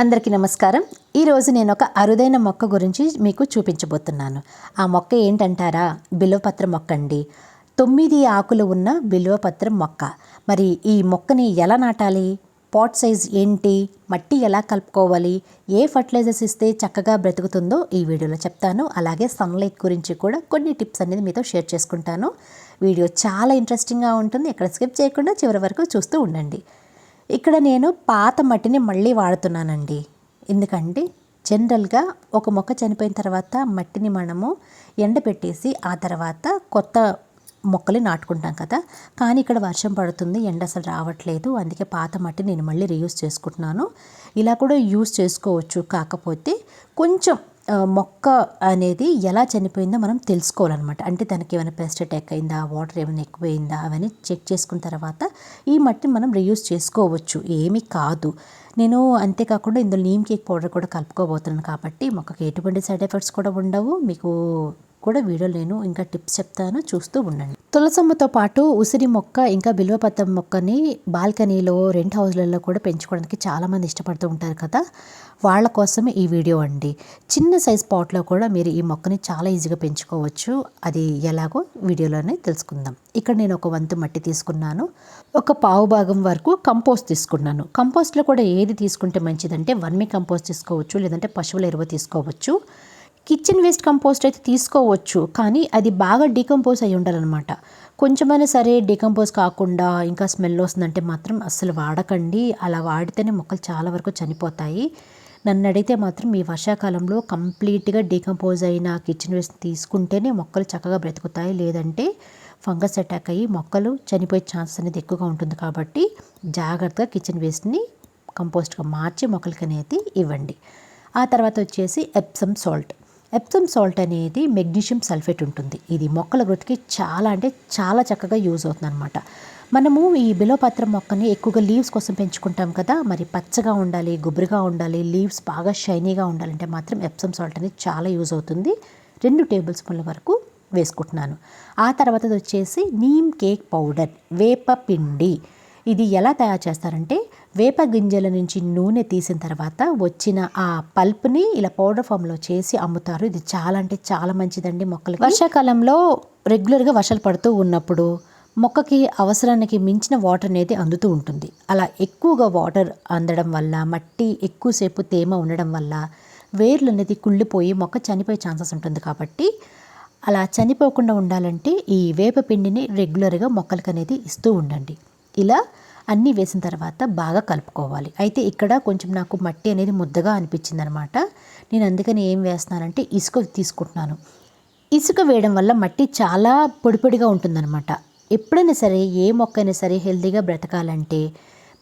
అందరికీ నమస్కారం. ఈరోజు నేను ఒక అరుదైన మొక్క గురించి మీకు చూపించబోతున్నాను. ఆ మొక్క ఏంటంటారా? బిల్వపత్ర మొక్క అండి తొమ్మిది ఆకులు ఉన్న బిల్వపత్రం మొక్క. మరి ఈ మొక్కని ఎలా నాటాలి? పాట్ సైజ్ ఏంటి? మట్టి ఎలా కలుపుకోవాలి? ఏ ఫర్టిలైజర్స్ ఇస్తే చక్కగా బ్రతుకుతుందో ఈ వీడియోలో చెప్తాను. అలాగే సన్లైట్ గురించి కూడా కొన్ని టిప్స్ అనేది మీతో షేర్ చేసుకుంటాను. వీడియో చాలా ఇంట్రెస్టింగ్గా ఉంటుంది. ఎక్కడ స్కిప్ చేయకుండా చివరి వరకు చూస్తూ ఉండండి. ఇక్కడ నేను పాత మట్టిని మళ్ళీ వాడుతున్నానండి. ఎందుకంటే జనరల్గా ఒక మొక్క చనిపోయిన తర్వాత మట్టిని మనము ఎండబెట్టేసి ఆ తర్వాత కొత్త మొక్కలు నాటుకుంటాం కదా. కానీ ఇక్కడ వర్షం పడుతుంది ఎండ అసలు రావట్లేదు. అందుకే పాత మట్టి నేను మళ్ళీ రీయూస్ చేసుకుంటున్నాను. ఇలా కూడా యూస్ చేసుకోవచ్చు. కాకపోతే కొంచెం మొక్క అనేది ఎలా చనిపోయిందో మనం తెలుసుకోవాలన్నమాట. అంటే దానికి ఏమైనా పెస్ట్ అటాక్ అయిందా వాటర్ ఏమైనా ఎక్కువైందా అవన్నీ చెక్ చేసుకున్న తర్వాత ఈ మట్టిని మనం రీయూస్ చేసుకోవచ్చు. ఏమీ కాదు. నేను అంతేకాకుండా ఇందులో నీమ్ కేక్ పౌడర్ కూడా కలుపుకోబోతున్నాను కాబట్టి మొక్కకి ఎటువంటి సైడ్ ఎఫెక్ట్స్ కూడా ఉండవు. మీకు కూడా వీడియోలో నేను ఇంకా టిప్స్ చెప్తాను చూస్తూ ఉండండి. తులసమ్మతో పాటు ఉసిరి మొక్క ఇంకా బిల్వపత్రం మొక్కని బాల్కనీలో రెంట్ హౌస్లలో కూడా పెంచుకోవడానికి చాలామంది ఇష్టపడుతూ ఉంటారు కదా. వాళ్ళ కోసమే ఈ వీడియో అండి. చిన్న సైజ్ పాట్లో కూడా మీరు ఈ మొక్కని చాలా ఈజీగా పెంచుకోవచ్చు. అది ఎలాగో వీడియోలోనే తెలుసుకుందాం. ఇక్కడ నేను ఒక వంతు మట్టి తీసుకున్నాను. ఒక పావు భాగం వరకు కంపోస్ట్ తీసుకున్నాను. కంపోస్ట్లో కూడా ఏది తీసుకుంటే మంచిదంటే వర్మి కంపోస్ట్ తీసుకోవచ్చు లేదంటే పశువుల ఎరువు తీసుకోవచ్చు. కిచెన్ వేస్ట్ కంపోస్ట్ అయితే తీసుకోవచ్చు కానీ అది బాగా డీకంపోజ్ అయి ఉండాలన్నమాట. కొంచెమైనా సరే డీకంపోజ్ కాకుండా ఇంకా స్మెల్ వస్తుందంటే మాత్రం అస్సలు వాడకండి. అలా వాడితేనే మొక్కలు చాలా వరకు చనిపోతాయి. నన్ను అడిగితే మాత్రం ఈ వర్షాకాలంలో కంప్లీట్గా డీకంపోజ్ అయిన కిచెన్ వేస్ట్ తీసుకుంటేనే మొక్కలు చక్కగా బ్రతుకుతాయి. లేదంటే ఫంగస్ అటాక్ అయ్యి మొక్కలు చనిపోయే ఛాన్సెస్ అనేది ఎక్కువగా ఉంటుంది కాబట్టి జాగ్రత్తగా కిచెన్ వేస్ట్ని కంపోస్ట్గా మార్చి మొక్కలకి అనేది ఇవ్వండి. ఆ తర్వాత వచ్చేసి ఎప్సమ్ సాల్ట్ ఎప్సమ్ సాల్ట్ అనేది మెగ్నీషియం సల్ఫేట్ ఉంటుంది. ఇది మొక్కల గ్రోత్కి చాలా అంటే చాలా చక్కగా యూజ్ అవుతుంది అనమాట మనము ఈ బిలోపత్రం మొక్కని ఎక్కువగా లీవ్స్ కోసం పెంచుకుంటాం కదా మరి పచ్చగా ఉండాలి గుబురుగా ఉండాలి లీవ్స్ బాగా షైనీగా ఉండాలంటే మాత్రం ఎప్సమ్ సాల్ట్ అనేది చాలా యూజ్ అవుతుంది. రెండు టేబుల్ స్పూన్ల వరకు వేసుకుంటున్నాను. ఆ తర్వాత వచ్చేసి నీమ్ కేక్ పౌడర్ వేప పిండి ఇది ఎలా తయారు చేస్తారంటే వేప గింజల నుంచి నూనె తీసిన తర్వాత వచ్చిన ఆ పల్ప్ని ఇలా పౌడర్ ఫామ్లో చేసి అమ్ముతారు. ఇది చాలా అంటే చాలా మంచిదండి మొక్కలకి. వర్షాకాలంలో రెగ్యులర్గా వర్షాలు పడుతూ ఉన్నప్పుడు మొక్కకి అవసరానికి మించిన వాటర్ అనేది అందుతూ ఉంటుంది. అలా ఎక్కువగా వాటర్ అందడం వల్ల మట్టి ఎక్కువసేపు తేమ ఉండడం వల్ల వేర్లు అనేది కుళ్ళిపోయి మొక్క చనిపోయే ఛాన్సెస్ ఉంటుంది కాబట్టి అలా చనిపోకుండా ఉండాలంటే ఈ వేప పిండిని రెగ్యులర్గా మొక్కలకి అనేది ఇస్తూ ఉండండి. ఇలా అన్నీ వేసిన తర్వాత బాగా కలుపుకోవాలి. అయితే ఇక్కడ కొంచెం నాకు మట్టి అనేది ముద్దగా అనిపించింది అనమాట నేను అందుకని ఏం వేస్తున్నానంటే ఇసుక తీసుకుంటున్నాను. ఇసుక వేయడం వల్ల మట్టి చాలా పొడిపొడిగా ఉంటుందన్నమాట ఎప్పుడైనా సరే ఏ మొక్క అయినా సరే హెల్తీగా బ్రతకాలంటే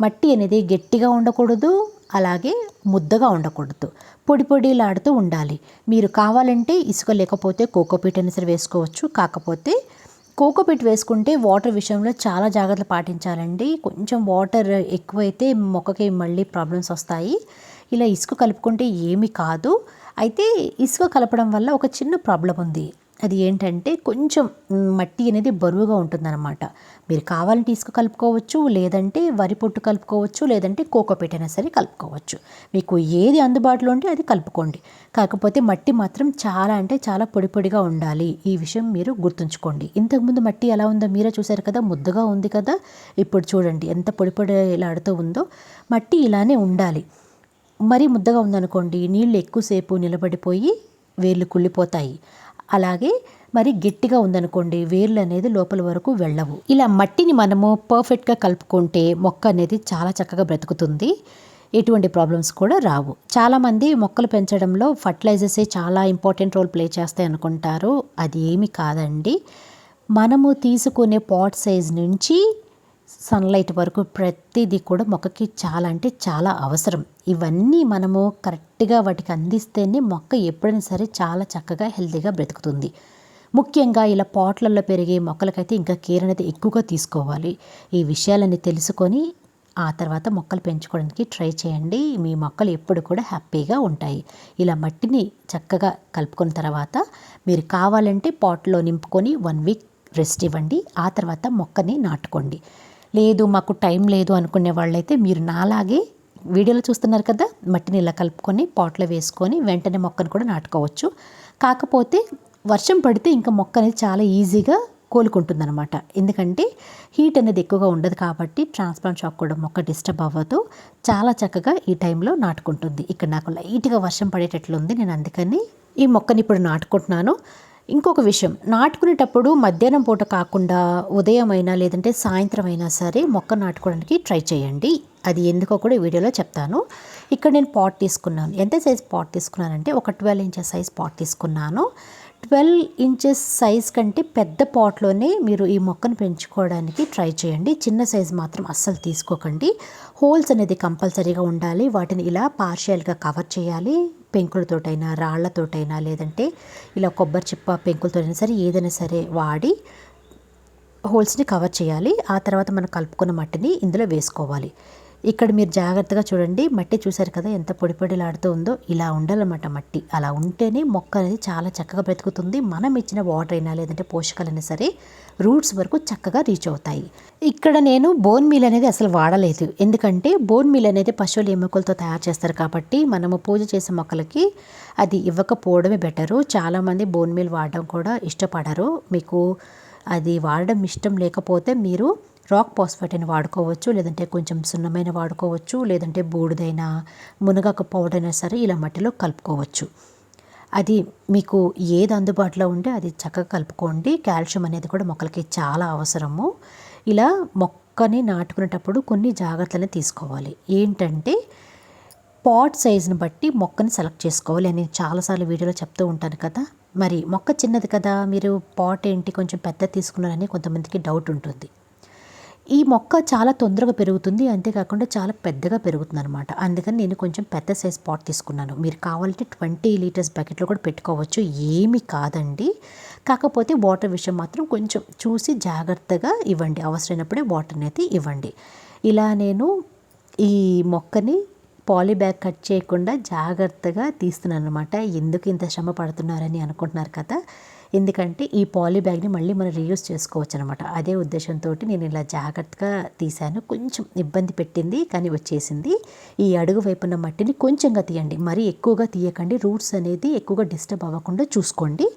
మట్టి అనేది గట్టిగా ఉండకూడదు అలాగే ముద్దగా ఉండకూడదు. పొడి పొడిలాడుతూ ఉండాలి. మీరు కావాలంటే ఇసుక లేకపోతే కోకోపీట్ అయినా సరే వేసుకోవచ్చు కాకపోతే కోకోపిట్ వేసుకుంటే వాటర్ విషయంలో చాలా జాగ్రత్తలు పాటించాలండి. కొంచెం వాటర్ ఎక్కువైతే మొక్కకి మళ్ళీ ప్రాబ్లమ్స్ వస్తాయి. ఇలా ఇసుక కలుపుకుంటే ఏమీ కాదు. అయితే ఇసుక కలపడం వల్ల ఒక చిన్న ప్రాబ్లం ఉంది. అది ఏంటంటే కొంచెం మట్టి అనేది బరువుగా ఉంటుందన్నమాట. మీరు కావాలంటే ఇసుక కలుపుకోవచ్చు లేదంటే వరి పొట్టు కలుపుకోవచ్చు లేదంటే కోకోపీట్ అయినా సరే కలుపుకోవచ్చు. మీకు ఏది అందుబాటులో ఉంటే అది కలుపుకోండి. కాకపోతే మట్టి మాత్రం చాలా అంటే చాలా పొడి పొడిగా ఉండాలి. ఈ విషయం మీరు గుర్తుంచుకోండి. ఇంతకుముందు మట్టి ఎలా ఉందో మీరే చూశారు కదా ముద్దగా ఉంది కదా. ఇప్పుడు చూడండి ఎంత పొడి పొడిలాడుతూ ఉందో. మట్టి ఇలానే ఉండాలి. మరీ ముద్దగా ఉందనుకోండి నీళ్ళు ఎక్కువసేపు నిలబడిపోయి వేర్లు కుళ్ళిపోతాయి. అలాగే మరి గట్టిగా ఉందనుకోండి వేర్లు అనేది లోపల వరకు వెళ్ళవు. ఇలా మట్టిని మనము పర్ఫెక్ట్గా కలుపుకుంటే మొక్క అనేది చాలా చక్కగా బ్రతుకుతుంది. ఎటువంటి ప్రాబ్లమ్స్ కూడా రావు. చాలామంది మొక్కలు పెంచడంలో ఫర్టిలైజర్సే చాలా ఇంపార్టెంట్ రోల్ ప్లే చేస్తాయి అనుకుంటారు. అది ఏమి కాదండి. మనము తీసుకునే పాట్ సైజ్ నుంచి సన్లైట్ వరకు ప్రతిదీ కూడా మొక్కకి చాలా అంటే చాలా అవసరం. ఇవన్నీ మనము కరెక్ట్గా వాటికి అందిస్తేనే మొక్క ఎప్పుడైనా సరే చాలా చక్కగా హెల్తీగా బ్రతుకుతుంది. ముఖ్యంగా ఇలా పాట్లలో పెరిగే మొక్కలకైతే ఇంకా కేర్ అనేది ఎక్కువగా తీసుకోవాలి. ఈ విషయాలన్నీ తెలుసుకొని ఆ తర్వాత మొక్కలు పెంచుకోవడానికి ట్రై చేయండి. మీ మొక్కలు ఎప్పుడు కూడా హ్యాపీగా ఉంటాయి. ఇలా మట్టిని చక్కగా కలుపుకున్న తర్వాత మీరు కావాలంటే పాట్లో నింపుకొని వన్ వీక్ రెస్ట్ ఇవ్వండి. ఆ తర్వాత మొక్కని నాటుకోండి. లేదు మాకు టైం లేదు అనుకునే వాళ్ళైతే మీరు నాలాగే వీడియోలో చూస్తున్నారు కదా మట్టిని ఇలా కలుపుకొని పాట్లో వేసుకొని వెంటనే మొక్కను కూడా నాటుకోవచ్చు. కాకపోతే వర్షం పడితే ఇంకా మొక్క అనేది చాలా ఈజీగా కోలుకుంటుందన్నమాట. ఎందుకంటే హీట్ అనేది ఎక్కువగా ఉండదు కాబట్టి ట్రాన్స్ప్లాంట్ షాక్ కూడా మొక్క డిస్టర్బ్ అవ్వదు. చాలా చక్కగా ఈ టైంలో నాటుకుంటుంది. ఇక్కడ నాకు లైట్గా వర్షం పడేటట్లుంది నేను అందుకని ఈ మొక్కని ఇప్పుడు నాటుకుంటున్నాను. ఇంకొక విషయం నాటుకునేటప్పుడు మధ్యాహ్నం పూట కాకుండా ఉదయం అయినా లేదంటే సాయంత్రం అయినా సరే మొక్క నాటుకోవడానికి ట్రై చేయండి. అది ఎందుకో కూడా వీడియోలో చెప్తాను. ఇక్కడ నేను పాట్ తీసుకున్నాను. ఎంత సైజ్ పాట్ తీసుకున్నానంటే ఒక ట్వెల్వ్ ఇంచెస్ సైజ్ పాట్ తీసుకున్నాను. ట్వెల్వ్ ఇంచెస్ సైజ్ కంటే పెద్ద పాట్లోనే మీరు ఈ మొక్కను పెంచుకోవడానికి ట్రై చేయండి. చిన్న సైజ్ మాత్రం అస్సలు తీసుకోకండి. హోల్స్ అనేది కంపల్సరీగా ఉండాలి. వాటిని ఇలా పార్షియల్గా కవర్ చేయాలి. పెంకులతోటైనా రాళ్ళతోటైనా లేదంటే ఇలా కొబ్బరి చిప్ప పెంకులతోటైనా సరే ఏదైనా సరే వాడి హోల్స్ని కవర్ చేయాలి. ఆ తర్వాత మనం కలుపుకున్న మట్టిని ఇందులో వేసుకోవాలి. ఇక్కడ మీరు జాగ్రత్తగా చూడండి మట్టి చూశారు కదా ఎంత పొడి పొడిలాడుతూ ఉందో ఇలా ఉండాలన్నమాట మట్టి. అలా ఉంటేనే మొక్క అనేది చాలా చక్కగా బ్రతుకుతుంది. మనం ఇచ్చిన వాటర్ అయినా లేదంటే పోషకాలైనా సరే రూట్స్ వరకు చక్కగా రీచ్ అవుతాయి. ఇక్కడ నేను బోన్ మీల్ అనేది అసలు వాడలేదు. ఎందుకంటే బోన్ మీల్ అనేది పశువుల ఎముకలతో తయారు చేస్తారు కాబట్టి మనము పూజ చేసే మొక్కలకి అది ఇవ్వకపోవడమే బెటరు. చాలామంది బోన్ మీల్ వాడడం కూడా ఇష్టపడరు. మీకు అది వాడడం ఇష్టం లేకపోతే మీరు రాక్ పాస్ఫేట్ అని వాడుకోవచ్చు లేదంటే కొంచెం సున్నమైన వాడుకోవచ్చు లేదంటే బూడిదైన మునగాకు పౌడర్ అయినా సరే ఇలా మట్టిలో కలుపుకోవచ్చు. అది మీకు ఏది అందుబాటులో ఉంటే అది చక్కగా కలుపుకోండి. కాల్షియం అనేది కూడా మొక్కలకి చాలా అవసరము. ఇలా మొక్కని నాటుకునేటప్పుడు కొన్ని జాగ్రత్తలు తీసుకోవాలి. ఏంటంటే పాట్ సైజుని బట్టి మొక్కని సెలెక్ట్ చేసుకోవాలి అని చాలాసార్లు వీడియోలో చెప్తూ ఉంటాను కదా. మరి మొక్క చిన్నది కదా మీరు పాట్ ఏంటి కొంచెం పెద్ద తీసుకున్నారని కొంతమందికి డౌట్ ఉంటుంది. ఈ మొక్క చాలా తొందరగా పెరుగుతుంది అంతేకాకుండా చాలా పెద్దగా పెరుగుతుంది అనమాట అందుకని నేను కొంచెం పెద్ద సైజ్ పాట్ తీసుకున్నాను. మీరు కావాలంటే ట్వంటీ లీటర్స్ బకెట్లో కూడా పెట్టుకోవచ్చు. ఏమి కాదండి. కాకపోతే వాటర్ విషయం మాత్రం కొంచెం చూసి జాగ్రత్తగా ఇవ్వండి. అవసరమైనప్పుడే వాటర్ని అయితే ఇవ్వండి. ఇలా నేను ఈ మొక్కని పాలీ బ్యాగ్ కట్ చేయకుండా జాగ్రత్తగా తీస్తున్నాను అనమాట ఎందుకు ఇంత శ్రమ పడుతున్నారని అనుకుంటున్నారు కదా. ఎందుకంటే ఈ పాలీ బ్యాగ్ని మళ్ళీ మనం రీయూస్ చేసుకోవచ్చు అనమాట అదే ఉద్దేశంతో నేను ఇలా జాగ్రత్తగా తీశాను. కొంచెం ఇబ్బంది పెట్టింది కానీ వచ్చేసింది. ఈ అడుగు వైపున్న మట్టిని కొంచెంగా తీయండి. మరీ ఎక్కువగా తీయకండి. రూట్స్ అనేది ఎక్కువగా డిస్టర్బ్ అవ్వకుండా చూసుకోండి.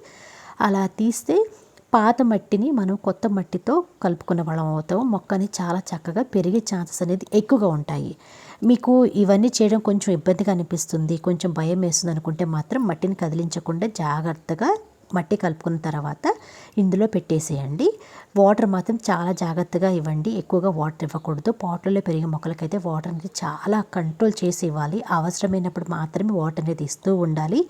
అలా తీస్తే పాత మట్టిని మనం కొత్త మట్టితో కలుపుకున్న వాళ్ళం అవుతాం. మొక్కని చాలా చక్కగా పెరిగే ఛాన్సెస్ అనేది ఎక్కువగా ఉంటాయి. మీకు ఇవన్నీ చేయడం కొంచెం ఇబ్బందిగా అనిపిస్తుంది. కొంచెం భయం వేస్తుంది అనుకుంటే మాత్రం మట్టిని కదిలించకుండా జాగ్రత్తగా మట్టి కలుపుకున్న తర్వాత ఇందులో పెట్టేసేయండి. వాటర్ మాత్రం చాలా జాగ్రత్తగా ఇవ్వండి. ఎక్కువగా వాటర్ ఇవ్వకూడదు. పాట్లలో పెరిగే మొక్కలకైతే వాటర్ అనేది చాలా కంట్రోల్ చేసి ఇవ్వాలి. అవసరమైనప్పుడు మాత్రమే వాటర్ అనేది ఇస్తూ ఉండాలి.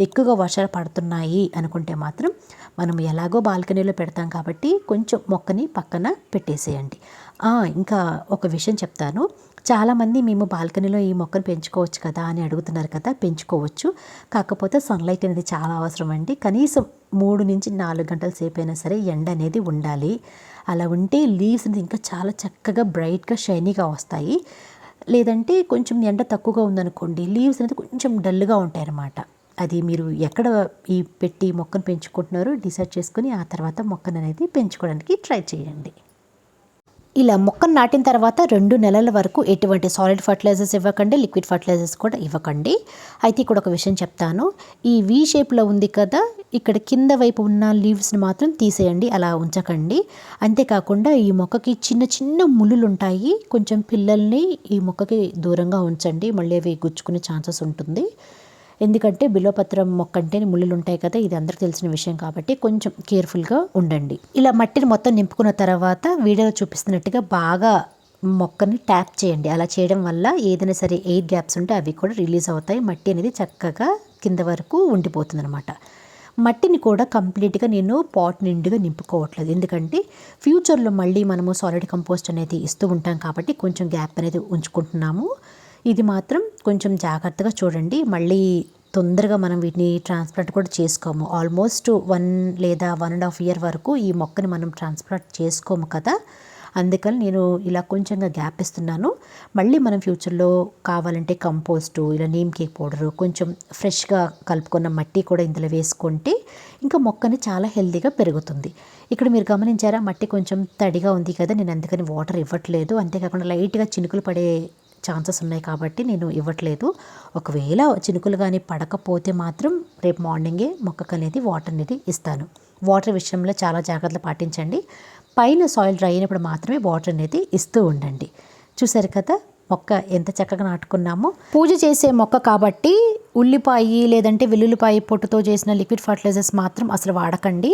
ఎక్కువగా వర్షాలు పడుతున్నాయి అనుకుంటే మాత్రం మనం ఎలాగో బాల్కనీలో పెడతాం కాబట్టి కొంచెం మొక్కని పక్కన పెట్టేసేయండి. ఇంకా ఒక విషయం చెప్తాను. చాలామంది మేము బాల్కనీలో ఈ మొక్కను పెంచుకోవచ్చు కదా అని అడుగుతున్నారు కదా పెంచుకోవచ్చు. కాకపోతే సన్లైట్ అనేది చాలా అవసరం అండి. కనీసం మూడు నుంచి నాలుగు గంటల సేపు అయినా సరే ఎండ అనేది ఉండాలి. అలా ఉంటే లీవ్స్ అనేది ఇంకా చాలా చక్కగా బ్రైట్గా షైనీగా వస్తాయి. లేదంటే కొంచెం ఎండ తక్కువగా ఉందనుకోండి లీవ్స్ అనేది కొంచెం డల్గా ఉంటాయి అన్నమాట అది మీరు ఎక్కడ ఈ పెట్టి మొక్కను పెంచుకుంటున్నారో డిసైడ్ చేసుకుని ఆ తర్వాత మొక్కను అనేది పెంచుకోవడానికి ట్రై చేయండి. ఇలా మొక్కను నాటిన తర్వాత రెండు నెలల వరకు ఎటువంటి సాలిడ్ ఫర్టిలైజర్స్ ఇవ్వకండి లిక్విడ్ ఫర్టిలైజర్స్ కూడా ఇవ్వకండి. అయితే ఇక్కడ ఒక విషయం చెప్తాను. ఈ వీ షేప్లో ఉంది కదా ఇక్కడ కింద వైపు ఉన్న లీవ్స్ని మాత్రం తీసేయండి అలా ఉంచకండి. అంతేకాకుండా ఈ మొక్కకి చిన్న చిన్న ముళ్ళులు ఉంటాయి. కొంచెం పిల్లల్ని ఈ మొక్కకి దూరంగా ఉంచండి మళ్ళీ అవి గుచ్చుకునే ఛాన్సెస్ ఉంటుంది. ఎందుకంటే బిలోపత్రం మొక్క అంటే ముళ్ళులు ఉంటాయి కదా ఇది అందరికి తెలిసిన విషయం కాబట్టి కొంచెం కేర్ఫుల్గా ఉండండి. ఇలా మట్టిని మొత్తం నింపుకున్న తర్వాత వీడియోలో చూపిస్తున్నట్టుగా బాగా మొక్కని ట్యాప్ చేయండి. అలా చేయడం వల్ల ఏదైనా సరే ఎయిర్ గ్యాప్స్ ఉంటే అవి కూడా రిలీజ్ అవుతాయి. మట్టి అనేది చక్కగా కింద వరకు ఉండిపోతుంది అనమాట మట్టిని కూడా కంప్లీట్గా నేను పాట్ నిండుగా నింపుకోవట్లేదు. ఎందుకంటే ఫ్యూచర్లో మళ్ళీ మనము సాలిడ్ కంపోస్ట్ అనేది ఇస్తూ ఉంటాం కాబట్టి కొంచెం గ్యాప్ అనేది ఉంచుకుంటున్నాము. ఇది మాత్రం కొంచెం జాగ్రత్తగా చూడండి. మళ్ళీ తొందరగా మనం వీటిని ట్రాన్స్ప్లాంట్ కూడా చేసుకోము. ఆల్మోస్ట్ వన్ లేదా వన్ అండ్ హాఫ్ ఇయర్ వరకు ఈ మొక్కని మనం ట్రాన్స్ప్లాంట్ చేసుకోము కదా. అందుకని నేను ఇలా కొంచెంగా గ్యాప్ ఇస్తున్నాను. మళ్ళీ మనం ఫ్యూచర్లో కావాలంటే కంపోస్టు ఇలా నీమ్ కేక్ పౌడరు కొంచెం ఫ్రెష్గా కలుపుకున్న మట్టి కూడా ఇందులో వేసుకుంటే ఇంకా మొక్కని చాలా హెల్తీగా పెరుగుతుంది. ఇక్కడ మీరు గమనించారా? మట్టి కొంచెం తడిగా ఉంది కదా. నేను అందుకని వాటర్ ఇవ్వట్లేదు. అంతేకాకుండా లైట్గా చినుకులు పడే ఛాన్సెస్ ఉన్నాయి కాబట్టి నేను ఇవ్వట్లేదు. ఒకవేళ చినుకులు కానీ పడకపోతే మాత్రం రేపు మార్నింగే మొక్కకు అనేది వాటర్ అనేది ఇస్తాను. వాటర్ విషయంలో చాలా జాగ్రత్తలు పాటించండి. పైన సాయిల్ డ్రై అయినప్పుడు మాత్రమే వాటర్ అనేది ఇస్తూ ఉండండి. చూసారు కదా? మొక్క ఎంత చక్కగా నాటుకున్నామో. పూజ చేసే మొక్క కాబట్టి ఉల్లిపాయ లేదంటే వెల్లుల్లిపాయ పొట్టుతో చేసిన లిక్విడ్ ఫర్టిలైజర్స్ మాత్రం అసలు వాడకండి.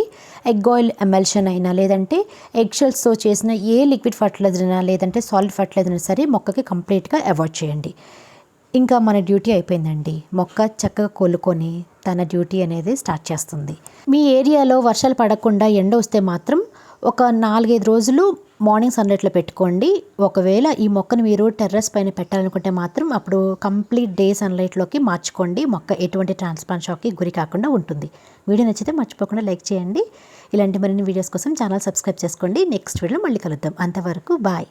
ఎగ్ ఆయిల్ ఎమల్షన్ అయినా లేదంటే ఎగ్ షెల్స్తో చేసిన ఏ లిక్విడ్ ఫర్టిలైజర్ అయినా లేదంటే సాలిడ్ ఫర్టిలైజర్ అయినా సరే మొక్కకి కంప్లీట్గా అవాయిడ్ చేయండి. ఇంకా మన డ్యూటీ అయిపోయిందండి. మొక్క చక్కగా కోలుకొని తన డ్యూటీ అనేది స్టార్ట్ చేస్తుంది. మీ ఏరియాలో వర్షాలు పడకుండా ఎండ వస్తే మాత్రం ఒక నాలుగైదు రోజులు మార్నింగ్ సన్లైట్లో పెట్టుకోండి. ఒకవేళ ఈ మొక్కను మీరు టెర్రస్ పైన పెట్టాలనుకుంటే మాత్రం అప్పుడు కంప్లీట్ డే సన్లైట్లోకి మార్చుకోండి. మొక్క ఎటువంటి ట్రాన్స్ప్లాంట్ షాక్కి గురి కాకుండా ఉంటుంది. వీడియో నచ్చితే మర్చిపోకుండా లైక్ చేయండి. ఇలాంటి మరిన్ని వీడియోస్ కోసం ఛానల్ సబ్స్క్రైబ్ చేసుకోండి. నెక్స్ట్ వీడియో మళ్ళీ కలుద్దాం. అంతవరకు బాయ్.